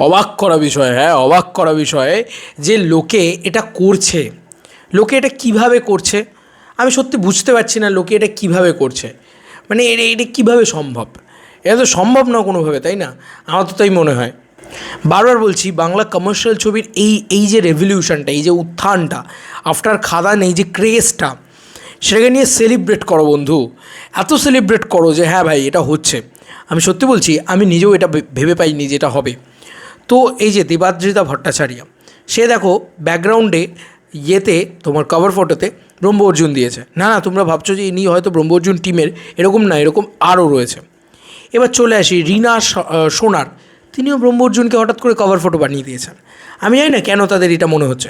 অবাক করা বিষয় হ্যাঁ অবাক করা বিষয় যে লোকে এটা করছে। লোকে এটা কীভাবে করছে? আমি সত্যি বুঝতে পারছি না লোকে এটা কীভাবে করছে। মানে এটা এটা কীভাবে সম্ভব? এটা তো সম্ভব না কোনোভাবে, তাই না? আমার তো তাই মনে হয়। বারবার বলছি, বাংলা কমার্শিয়াল ছবির এই এই যে রেভলিউশনটা এই যে উত্থানটা আফটার খাদান, এই যে ক্রেজটা সেটাকে নিয়ে সেলিব্রেট করো বন্ধু। এত সেলিব্রেট করো যে হ্যাঁ ভাই, এটা হচ্ছে। আমি সত্যি বলছি, আমি নিজেও এটা ভেবে পাইনি যে এটা হবে। তো এই যে দেবাদ্রিতা ভট্টাচার্য, সে দেখো ব্যাকগ্রাউন্ডে ইয়েতে তোমার কভার ফটোতে ব্রহ্ম অর্জুন দিয়েছে। না না, তোমরা ভাবছ যে ইনি হয়তো ব্রহ্ম অর্জুন টিমের এরকম না, এরকম আরও রয়েছে। এবার চলে আসি রিনা সোনার। তিনিও ব্রহ্ম অর্জুনকে হঠাৎ করে কভার ফটো বানিয়ে দিয়েছেন। আমি জানি না কেন তাদের এটা মনে হচ্ছে।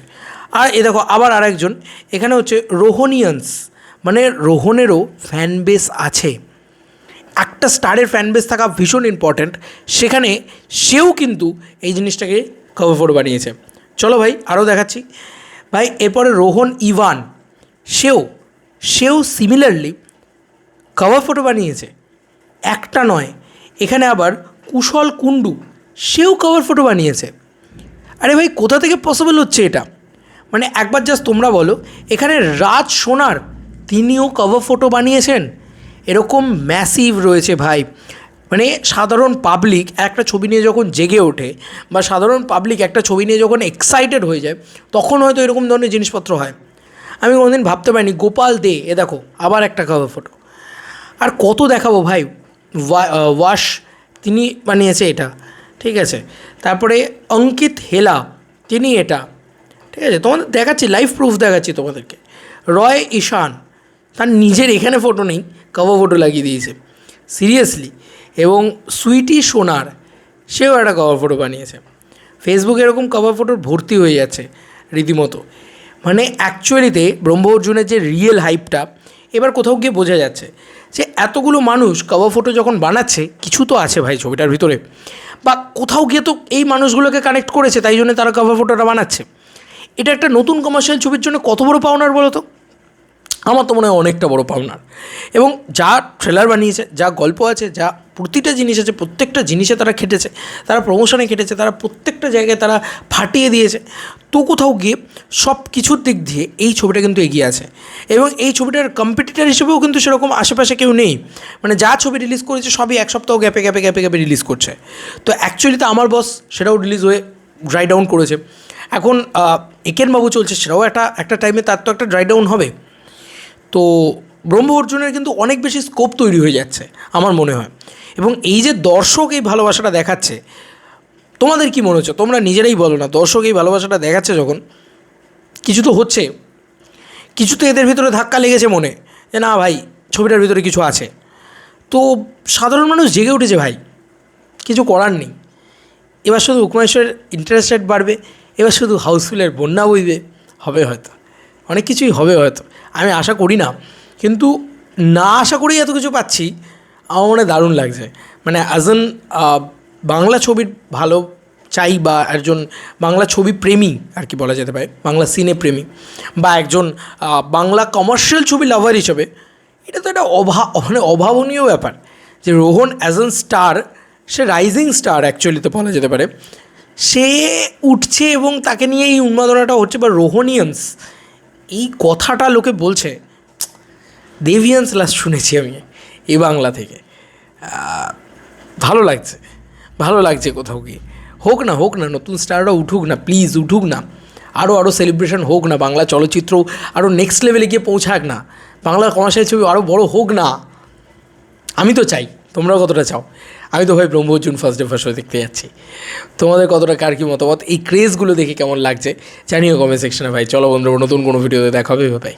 আর এ দেখো, আবার আরেকজন, এখানে হচ্ছে রোহনিয়ান্স মানে রোহনেরও ফ্যান বেস আছে। একটা স্টারের ফ্যান বেস থাকা ভীষণ ইম্পর্ট্যান্ট সেখানে সেও কিন্তু এই জিনিসটাকে কভার ফটো বানিয়েছে। চলো ভাই আরও দেখাচ্ছি। ভাই, এরপরে রোহন, ইভান, সেও সেও সিমিলারলি কভার ফটো বানিয়েছে। একটা নয়, এখানে আবার কুশল কুণ্ডু, সেও কভার ফটো বানিয়েছে। আরে ভাই, কোথা থেকে পসিবল হচ্ছে এটা? মানে একবার জাস্ট তোমরা বলো, এখানে রাজ সোনার, তিনিও কভার ফটো বানিয়েছেন? এরকম ম্যাসিভ রয়েছে ভাই। মানে সাধারণ পাবলিক একটা ছবি নিয়ে যখন জেগে ওঠে বা সাধারণ পাবলিক একটা ছবি নিয়ে যখন এক্সাইটেড হয়ে যায়, তখন হয়তো এরকম ধরনের জিনিসপত্র হয়। আমি কোনোদিন ভাবতে পারিনি, গোপাল দে, এ দেখো, আবার একটা কভার ফটো আর কত দেখাবো ভাই? ওয়া- ওয়াশ, তিনি বানিয়েছে এটা, ঠিক আছে। তারপরে অঙ্কিত হেলা, তিনি এটা, ঠিক আছে। তোমাদের দেখাচ্ছি লাইভ প্রুফ দেখাচ্ছি তোমাদেরকে। রয় ঈশান, তার নিজের এখানে ফটো নেই কভার ফটো লাগিয়ে দিয়েছে। সিরিয়াসলি এবং সুইটি সোনার, সেও একটা কভার ফটো বানিয়েছে। ফেসবুকে এরকম কভার ফটোর ভর্তি হয়ে যাচ্ছে রীতিমতো। মানে অ্যাকচুয়ালিতে ব্রহ্ম অর্জুনের যে রিয়েল হাইপটা এবার কোথাও গিয়ে বোঝা যাচ্ছে যে এতগুলো মানুষ কভার ফটো যখন বানাচ্ছে, কিছু তো আছে ভাই ছবিটার ভিতরে। বা কোথাও গিয়ে তো এই মানুষগুলোকে কানেক্ট করেছে, তাই জন্য তারা কভার ফটোটা বানাচ্ছে। এটা একটা নতুন কমার্শিয়াল ছবির জন্য কত বড় পাওনার বলো তো আমার তো মনে হয় অনেকটা বড় পাওনার এবং যা ট্রেলার বানিয়েছে যা গল্প আছে যা প্রতিটা জিনিস আছে প্রত্যেকটা জিনিসে তারা খেটেছে তারা প্রমোশনে খেটেছে তারা প্রত্যেকটা জায়গায় তারা ফাটিয়ে দিয়েছে। তো কোথাও গিয়ে সব কিছুর দিক দিয়ে এই ছবিটা কিন্তু এগিয়ে আছে। এবং এই ছবিটার কম্পিটিটার হিসেবেও কিন্তু সেরকম আশেপাশে কেউ নেই। মানে যা ছবি রিলিজ করেছে সবই এক সপ্তাহ গ্যাপে গ্যাপে গ্যাপে গ্যাপে রিলিজ করছে। তো অ্যাকচুয়ালি তো আমার বস সেটাও রিলিজ হয়ে ড্রাই ডাউন করেছে। এখন আহ, একেনবাবু চলছে সেটাও একটা একটা টাইমে তার তো একটা ড্রাই ডাউন হবে। তো ব্রহ্ম অর্জুনের কিন্তু অনেক বেশি স্কোপ তৈরি হয়ে যাচ্ছে, আমার মনে হয়। এবং এই যে দর্শক এই ভালোবাসাটা দেখাচ্ছে, তোমাদের কি মনে হচ্ছে? তোমরা নিজেরাই বলো না, দর্শক এই ভালোবাসাটা দেখাচ্ছে যখন, কিছু তো হচ্ছে। কিছু তো এদের ভিতরে ধাক্কা লেগেছে মনে, যে না ভাই, ছবিটার ভিতরে কিছু আছে। তো সাধারণ মানুষ জেগে উঠেছে ভাই, কিছু করার নেই। এবার শুধু উপমাশের ইন্টারেস্ট রেট বাড়বে, এবার শুধু হাউসফুলের বন্যা বইবে, হবে হয়তো। অনেক কিছুই হবে হয়তো। আমি আশা করি না। কিন্তু না আশা করেই এত কিছু পাচ্ছি, আমার মনে দারুণ লাগছে। মানে অ্যাজ অ্যান বাংলা ছবির ভালো চাই বা একজন বাংলা ছবি প্রেমী আর কি বলা যেতে পারে, বাংলা সিনে প্রেমী বা একজন বাংলা কমার্শিয়াল ছবি লাভার হিসেবে, এটা তো একটা অভা মানে অভাবনীয় ব্যাপার। যে রোহন অ্যাজ অ্যান স্টার সে রাইজিং স্টার অ্যাকচুয়ালিতে বলা যেতে পারে। সে উঠছে এবং তাকে নিয়ে এই উন্মাদনাটা হচ্ছে বা রোহনিয়ান্স। এই কথাটা লোকে বলছে দেভিয়ান্স লাস্ট শুনেছি আমি এ বাংলা থেকে। ভালো লাগছে ভালো লাগছে কোথাও গিয়ে। হোক না হোক না, নতুন স্টাররা উঠুক না প্লিজ উঠুক না। আরও আরও সেলিব্রেশন হোক না, বাংলা চলচ্চিত্র আরও নেক্সট লেভেলে গিয়ে পৌঁছাক না। বাংলা কমার্শিয়াল ছবি আরও বড় হোক না। আমি তো চাই, তোমরাও কতটা চাও। আমি তো ভাই ব্রহ্ম জুন ফার্স্ট ডে ফার্স্ট দেখতে যাচ্ছি। তোমাদের কতটা, কার কি মতামত? এই ক্রেজগুলো দেখে কেমন লাগছে? জানিও কমেন্ট সেকশনে ভাই। চলো বন্ধুরা, নতুন কোনো ভিডিওতে দেখা হবে ভাই